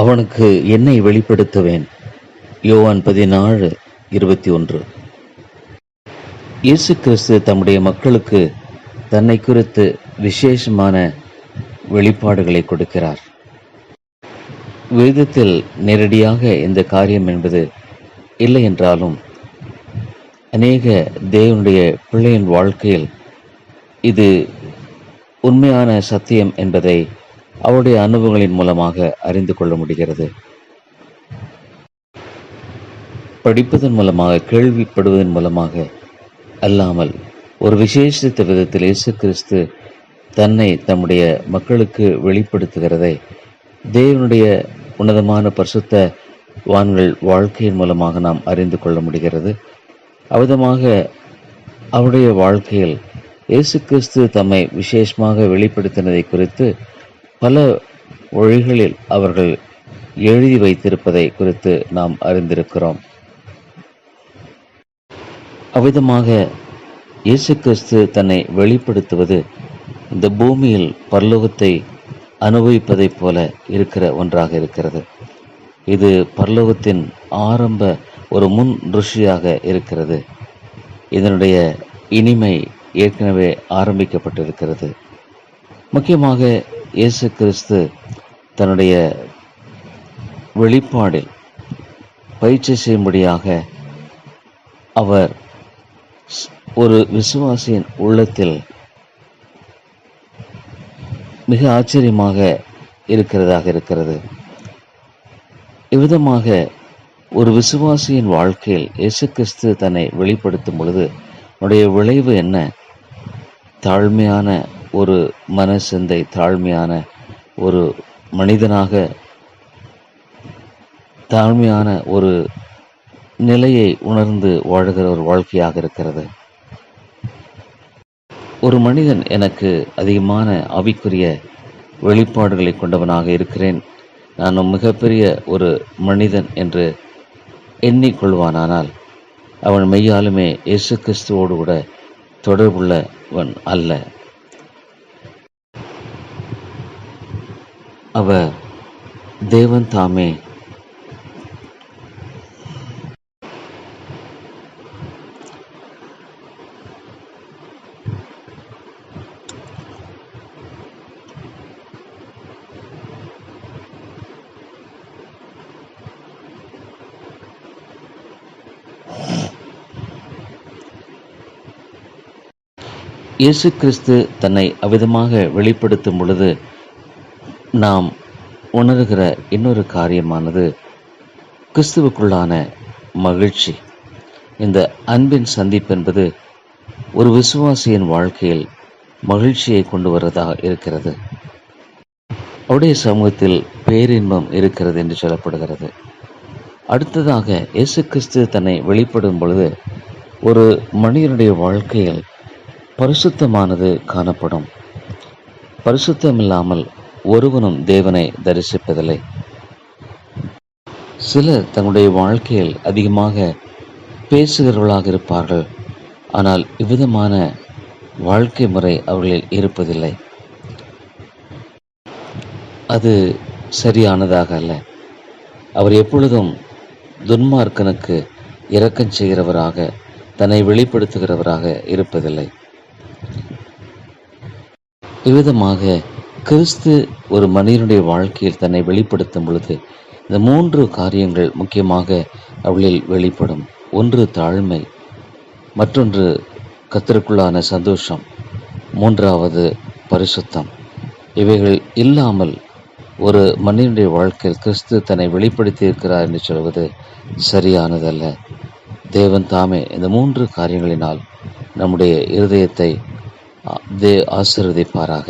அவனுக்கு என்னை வெளிப்படுத்துவேன். யோவான் பதினாழு இருபத்தி ஒன்று. இயேசு கிறிஸ்து தம்முடைய மக்களுக்கு தன்னை குறித்து விசேஷமான வெளிப்பாடுகளை கொடுக்கிறார். வேதத்தில் நேரடியாக இந்த காரியம் என்பது இல்லை என்றாலும் அநேக தேவனுடைய பிள்ளையின் வாழ்க்கையில் இது உண்மையான சத்தியம் என்பதை அவருடைய அனுபவங்களின் மூலமாக அறிந்து கொள்ள முடிகிறது. படிப்பதன் மூலமாக கேள்விப்படுவதன் மூலமாக அல்லாமல் ஒரு விசேஷித்த விதத்தில் இயேசு கிறிஸ்து தன்னை தம்முடைய மக்களுக்கு வெளிப்படுத்துகிறதை தேவனுடைய உன்னதமான பரிசுத்த வான்கள் வாழ்க்கையின் மூலமாக நாம் அறிந்து கொள்ள முடிகிறது. அவ்விதமாக அவருடைய வாழ்க்கையில் இயேசு கிறிஸ்து தம்மை விசேஷமாக வெளிப்படுத்தினதை குறித்து பல மொழிகளில் அவர்கள் எழுதி வைத்திருப்பதை குறித்து நாம் அறிந்திருக்கிறோம். அவ்விதமாக இயேசு கிறிஸ்து தன்னை வெளிப்படுத்துவது இந்த பூமியில் பரலோகத்தை அனுபவிப்பதைப் போல இருக்கிற ஒன்றாக இருக்கிறது. இது பரலோகத்தின் ஆரம்ப ஒரு முன் ருஷியாக இருக்கிறது. இதனுடைய இனிமை ஏற்கனவே ஆரம்பிக்கப்பட்டிருக்கிறது. முக்கியமாக இயேசு கிறிஸ்து தன்னுடைய வெளிப்பாடில் பயிற்சி செய்யும்படியாக அவர் ஒரு விசுவாசியின் உள்ளத்தில் மிக ஆச்சரியமாக இருக்கிறதாக இருக்கிறது. இவ்விதமாக ஒரு விசுவாசியின் வாழ்க்கையில் இயேசு கிறிஸ்து தன்னை வெளிப்படுத்தும் பொழுது அவனுடைய விளைவு என்ன? தாழ்மையான ஒரு மனசிந்தை தாழ்மையான ஒரு மனிதனாக தாழ்மையான ஒரு நிலையை உணர்ந்து வாழ்கிற ஒரு வாழ்க்கையாக இருக்கிறது. ஒரு மனிதன் எனக்கு அதிகமான அவிக்குரிய வெளிப்பாடுகளை கொண்டவனாக இருக்கிறேன். நான் மிகப்பெரிய ஒரு மனிதன் என்று எண்ணிக்கொள்வானானால் அவன் மெய்யாலுமே இயேசு கிறிஸ்துவோடு கூட தொடர்புள்ளவன் அல்ல. அவர் தேவன் தாமே. இயேசு கிறிஸ்து தன்னை அவ்விதமாக வெளிப்படுத்தும் பொழுது நாம் உணர்கிற இன்னொரு காரியமானது கிறிஸ்துவுக்குள்ளான மகிழ்ச்சி. இந்த அன்பின் சந்திப்பு என்பது ஒரு விசுவாசியின் வாழ்க்கையில் மகிழ்ச்சியை கொண்டு வருவதாக இருக்கிறது. அவருடைய சமூகத்தில் பேரின்பம் இருக்கிறது என்று சொல்லப்படுகிறது. அடுத்ததாக இயேசு கிறிஸ்து தன்னை வெளிப்படும் பொழுது ஒரு மனிதனுடைய வாழ்க்கையில் பரிசுத்தமானது காணப்படும். பரிசுத்தமில்லாமல் ஒருவனும் தேவனை தரிசிப்பதில்லை. சிலர் தங்களுடைய வாழ்க்கையில் அதிகமாக பேசுகிறவர்களாக இருப்பார்கள். ஆனால் இவ்விதமான வாழ்க்கை முறை அவர்களில் இருப்பதில்லை. அது சரியானதாக அல்ல. அவர் எப்பொழுதும் துன்மார்க்கனுக்கு இரக்கம் செய்கிறவராக தன்னை வெளிப்படுத்துகிறவராக இருப்பதில்லை. இவ்விதமாக கிறிஸ்து ஒரு மனிதனுடைய வாழ்க்கையில் தன்னை வெளிப்படுத்தும் பொழுது இந்த மூன்று காரியங்கள் முக்கியமாக அவளில் வெளிப்படும். ஒன்று தாழ்மை மற்றொன்று கத்திற்குள்ளான சந்தோஷம் மூன்றாவது பரிசுத்தம். இவைகள் இல்லாமல் ஒரு மனிதனுடைய வாழ்க்கையில் கிறிஸ்து தன்னை வெளிப்படுத்தி இருக்கிறார் என்று சொல்வது சரியானதல்ல. தேவன் தாமே இந்த மூன்று காரியங்களினால் நம்முடைய இருதயத்தை தே ஆசீர்வதிப்பாராக.